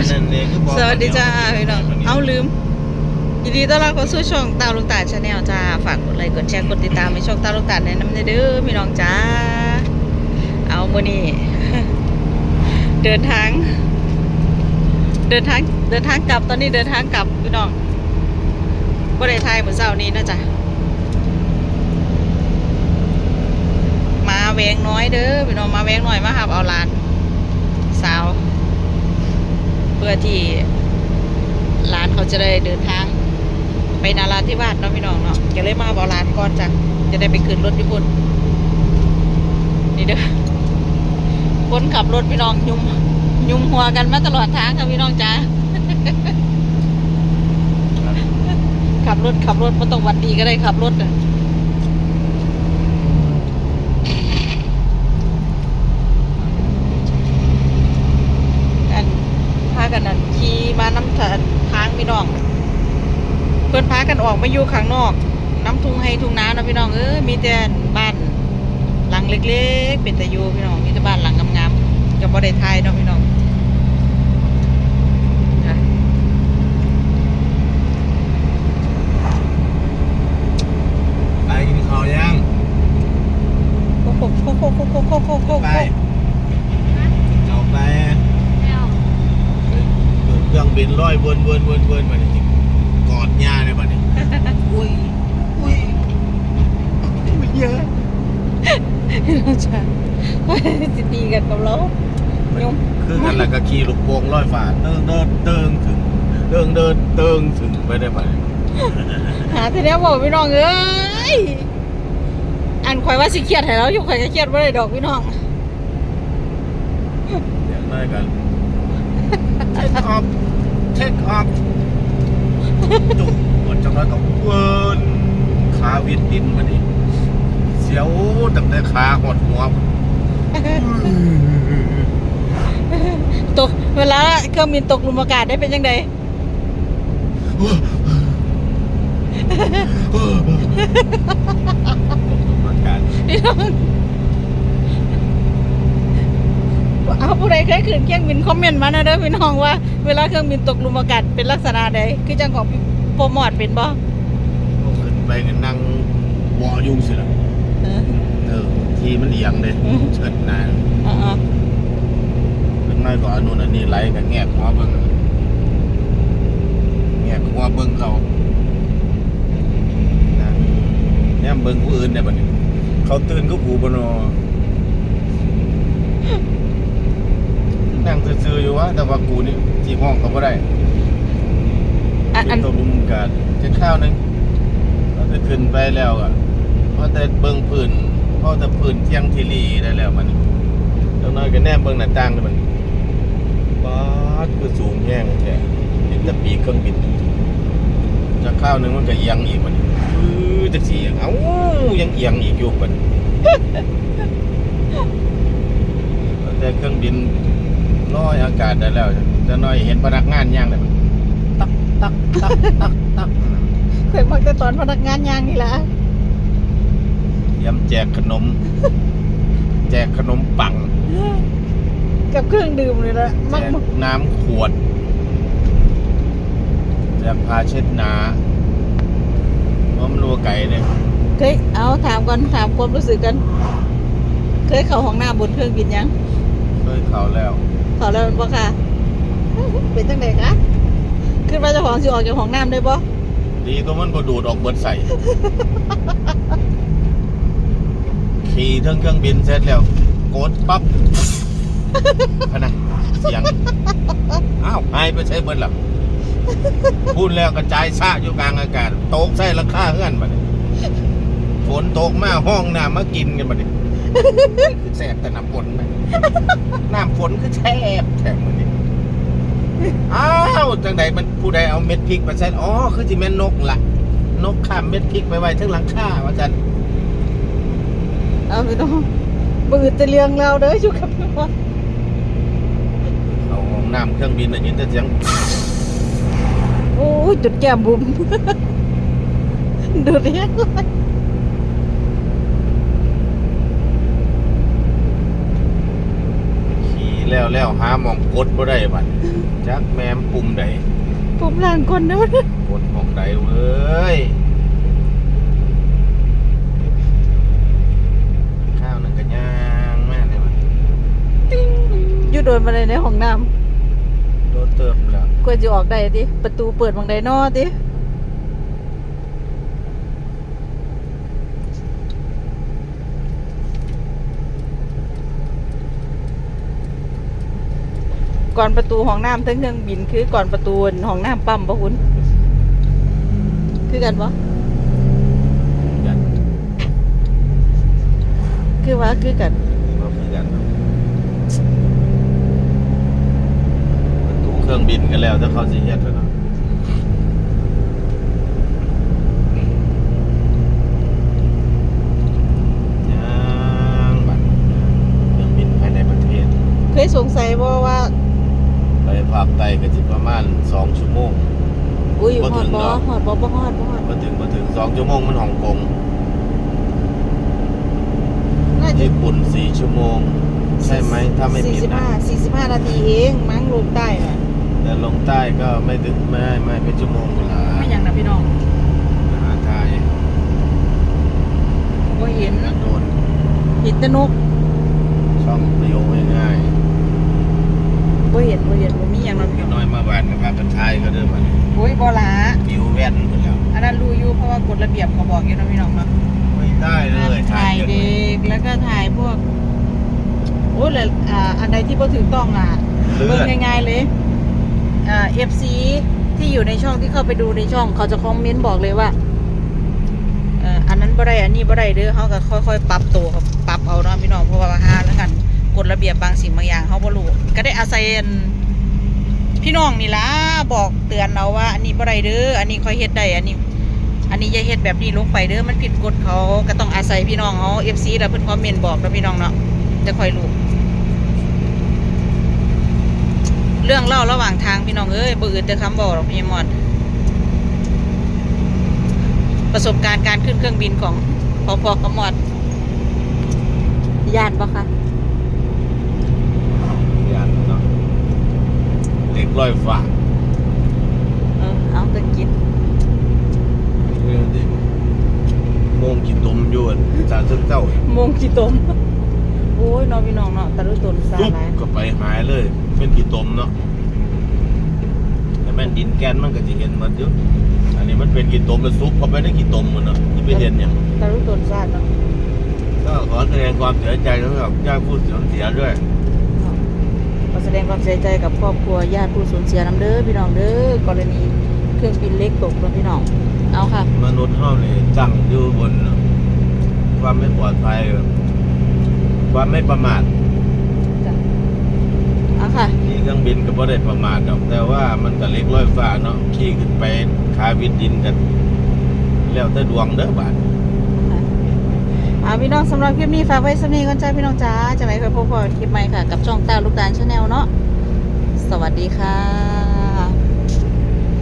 สวัสดีจ้าพี่น้องเอาลืม ยินดีต้อนรับเข้าสู่ช่องตาลุงตาชาแนลจ้า ฝากกดไลค์กดแชร์กดติดตามในช่องตาลุงตาแนะนำเด้อพี่น้องจ้า เอาโมนี้เดินทาง เดินทางเดินทางกลับตอนนี้เดินทางกลับพี่น้องบ่ได้ทายมื้อเช้านี้นะจ๊ะมาแวงน้อยเด้อพี่น้องมาแวงหน้อยมาหับเอาลานสาว พื่อที่ร้านเขาจะได้เดินทาง ไปนาราธิวาสเนาะพี่น้องเนาะจะเลยมาบอกร้านก่อนจ้ะจะได้ไปขึ้นรถญี่ปุ่นนี่เด้อคนขับรถพี่น้องยุ่มยุ่มหัวกันมาตลอดทางค่ะพี่น้องจ้าขับรถขับรถไม่ต้องหวัดดีก็ได้ขับรถน่ะอันพากันนั่นขี่มา น้ำทางทางพี่น้อง เพื่อนพากันออกมาอยู่ข้างนอก น้ำทุ่งให้ทุ่งน้ำนะพี่น้องเออมีแต่บ้านหลังเล็ก ๆ เป็นแต่อยู่พี่น้องมีแต่บ้านหลังงามๆกับบ่ได้ทายเนาะพี่น้อง รื่องบินลอยวนวนวนวนมาเนี่ยกอดหญ้าเลยบัดนี้อุ้ยอุ้ยมันเยอะพี่น้องจ้ะสิตีกันกับเรายมคือกันแล้วก็ขี่ลูกโป่งลอยฟ้าเดินเดินเดินถึงเดินเดินเดินถึงไปได้บัดนี้หาทีนี้บอกพี่น้องเอ้ยอันข่อยว่าสิเครียดให้เราอยู่ข่อยก็เครียดบ่ได้ดอกพี่น้องอย่างไรกัน take off take off จุกหมดจังแล้วก็เวินขาวิดดินมาดิเสียวตั้งแต่ขาหดหัวตกเวลาเครื่องบินตกหลุมอากาศได้เป็นยังไง อากาศ พี่น้อง เอาผู้ใดเคยขึ้นเครื่องบินคอมเมนต์มานะเด้อพี่น้องว่าเวลาเครื่องบินตกหลุมอากาศเป็นลักษณะใดคือจังของพี่โปรโมทเป็นบ่ขึ้นไปก็นั่งวอยุ่งสิละเออเออทีมันเอียงเลยอืมเชิดนานอ่าขึ้นน้อยกว่าอันนู้นอันนี้ไหลกับแงกหัวเบิ้งแงกหัวเบิ้งเขานะเนี่ยเบิ้งผู้อื่นเนี่ยบัดนี้เขาตื่นก็ผูบเนอ นั่งซื่อๆอยู่วะแต่ว่ากูนี่ที่ห้องเขาไม่ได้ๆอันอันตกลุมกาดจะข้าวหนึงเราจะขึ้นไปแล้วอะเพราะแต่เบิ้งพื้นเพราะแต่พื้นเที่ยงทีรีได้แล้วมันตรงน้อยก็แนมเบิ้งหน้าต่างเลยมันป๊าดคือสูงแห้งแท้เห็นแต่ปีกเครื่องบินจะข้าวหนึงมันก็เอียงอีกมันอื้อจะสีเอ้ายังเอียงอีกอยู่มัน แต่เครื่องบิน ลอยอากาศได้แล้วจะน้อยเห็นพนักงานย่างเลยมันตักตักตักตักตักเคยมักแต่ตอนพนักงานยางนี่ล่ะเตรียมแจกขนม แจกขนมปัง กับเครื่องดื่มเลยละแจมักกน้ำขวดแจกผ้าเช็ดหนาเพราะมันรัวไก่เนี่ยเคยเอาถามก่อนถามความรู้สึกกัน เคยเข้าห้องน้ำบนเครื่องบินยัง เคยเขาแล้ว เข้าแล้วบ่ค่ะ เป็นจังไดคะขึ้นมาเจ้าของสิออกจากห้องน้ำได้บ่ดีตัวมันก็ดูดออกเบิดใส่ ขี่เทิงเครื่องบินเสร็จแล้วกดปั๊บพะนะเสียง อ้าวหายไปใช้เบิดหลับพูดแล้วกระจายซะอยู่กลางอากาศตกใส่ราคาเฮือนมาเนี่ยฝนตกมาห้องน้ำมากินกันมาเนี่ย แสบแต่น้ำฝนไหมน้ำฝนคือแช่บแฉบมือนี่อ้าวจังใดมันผู้ใดเอาเม็ดพริกมาใส่อ๋อคือจิแม่นนกล่ะนกข้ามเม็ดพริกไปไว้ถึงหลังคาว่าจันเอาไปต้องบืดแต่เรื่องเราเด้ออยู่กับพี่ว่าเอาห้องน้ำเครื่องบินได้ยินแต่เสียงโอ้ยจุดแก้มบุ๋มดูดิขี่ แล้วแล้วหาหมองกดบ่ได้บัดจักแม่มปุ่มใดผมล้างก่อนเด้อกดหมองใดเว้ยข้าวนั่นก็ย่างแม่เลยบัดอยู่โดนมาเลยในห้องน้โดนเติมแล้วำควรจะออกได้ติประตูเปิดบางใดนอติ ก่อนประตูห้องน้ำทั้งเครื่องบินคือก่อนประตูห้องน้ำปั๊มปะคุณคือกันปะคือว่าคือกันก็คือกันประตูเครื่องบินกันแล้วถ้าเขาสิเฮ็ดแล้วเนาะย่างบัดเครื่องบินภายในประเทศ เคยสงสัยบ่ว่า ไป ภาคใต้ก็สิประมาณ2ชั่วโมง อุ้ยบ่หถึอดงบ่เนาะหอดบ่บ่หอดบ่หอดมาถึงมาถึง2ชั่วโมงมันฮ่องกงน่าจะญี่ปุ่น4ชั่วโมง ใช่ไหมถ้าไม่ผิดนะ45 45นาทีเองมั้งลงใต้น่ะแต่ลงใต้ก็ไม่ถึงไม่ไม่เป็นชั่วโมงเวลาไม่ยังนะพี่น้องมหาไทยบ่เห็น โดนเห็นแต่นก ช่องประโยคง่าย บ่เห็นบ่เห็นบ่มีหยังนะๆพี่พี่น้องน้อยมาบ้านกับพากันทายก็เดิมมันโอ้ยบ่ละวิวแว่นหมดแล้วอันนั้นรู้อยู่เพราะว่ากฎระเบียบเขาบอกอยู่นะพี่น้องเนาะ ไม่ได้เลยถ่ายกันเด็กแล้วก็ถ่ายพวกโอ้ยแล้วอ่าอันใดที่บ่ถูกต้องอะเลื่เบิ่อนงง่ายๆเลยอ่า FC ที่อยู่ในช่องที่เข้าไปดูในช่อง เขาจะคอมเมนต์บอกเลยว่าเอ่ออันนั้นบ่ได้อันนี้บ่ได้เด้อเขาก็ค่อยๆ ปรับตัวครับปรับเอาเนาะพี่น้องเพราะว่าหาแล้วกันกฎ ระเบียบบางสิ่งบางอย่างเขาบ่รู้ก็ได้อาศัยพี่น้องนี่ล่ะบอกเตือนเราว่า อันนี้บ่ได้เด้ออันนี้คอยเฮ็ดได้อันนี้ อันนี้อย่าเฮ็ดแบบนี้ลงไปเด้อมันผิดกฎเขาก็ต้องอาศัยพี่น้องเขา FC แล้วเพิ่นคอมเมนต์บอกแล้วพี่น้องเนาะจะคอยรู้เรื่องเล่าระหว่างทางพี่น้องเอ้ยบ่อื่นแต่คำบอกหรอกพี่มอดประสบการณ์การขึ้นเครื่องบินของพอพอกระมอดญาติปะคะ ยานเนาะ เด็กร้อยฝากเออเอาแต่กินเรื่องที่โมงกินตมอยวนสาซึงเจ้าโมงกี่ตม โอ้ยน้องพี่น้องเนาะตะลุตนซาปุ๊บหลายก็ไปหายเลย เป็นกี่ตมเนาะแต่แม่นดินแกนมันก็จะเห็นหมันอยู่อันนี้มันเป็นกี่ตมมันซุกเข้าไปในกี่ตมมันเนาะที่ไปเห็นเนี่ยตะลุตนซาเนาะก็ขอแสดงความเสียใจสำหรับญาติผู้สูญเสียด้วย ขอแสดงความเสียใจกับครอบครัวญาติผู้สูญเสียน้ำเด้อพี่น้องเด้อกรณีเครื่องบินเล็กตกนะพี่น้อง เอาค่ะ มนุษย์เฮานี่ตั้งอยู่บน ความไม่ปลอดภัย ความไม่ประมาทจ้ะเอาค่ะ ขี่เครื่องบินก็บ่ได้ประมาทดอกแต่ว่ามันก็เล็กร้อยฟ้าเนาะขี่ขึ้นไปคาวิดดินกัน แล้วแต่ดวงเด้อบาด อ่าพี่น้องสำหรับคลิปนี้ฝากไว้สำนีก่อนจ้าพี่น้องจ้าจะไหนไปพบกับคลิปใหม่ค่ะ กับช่องตาลูกตาลชาแนลเนาะสวัสดีค่ะ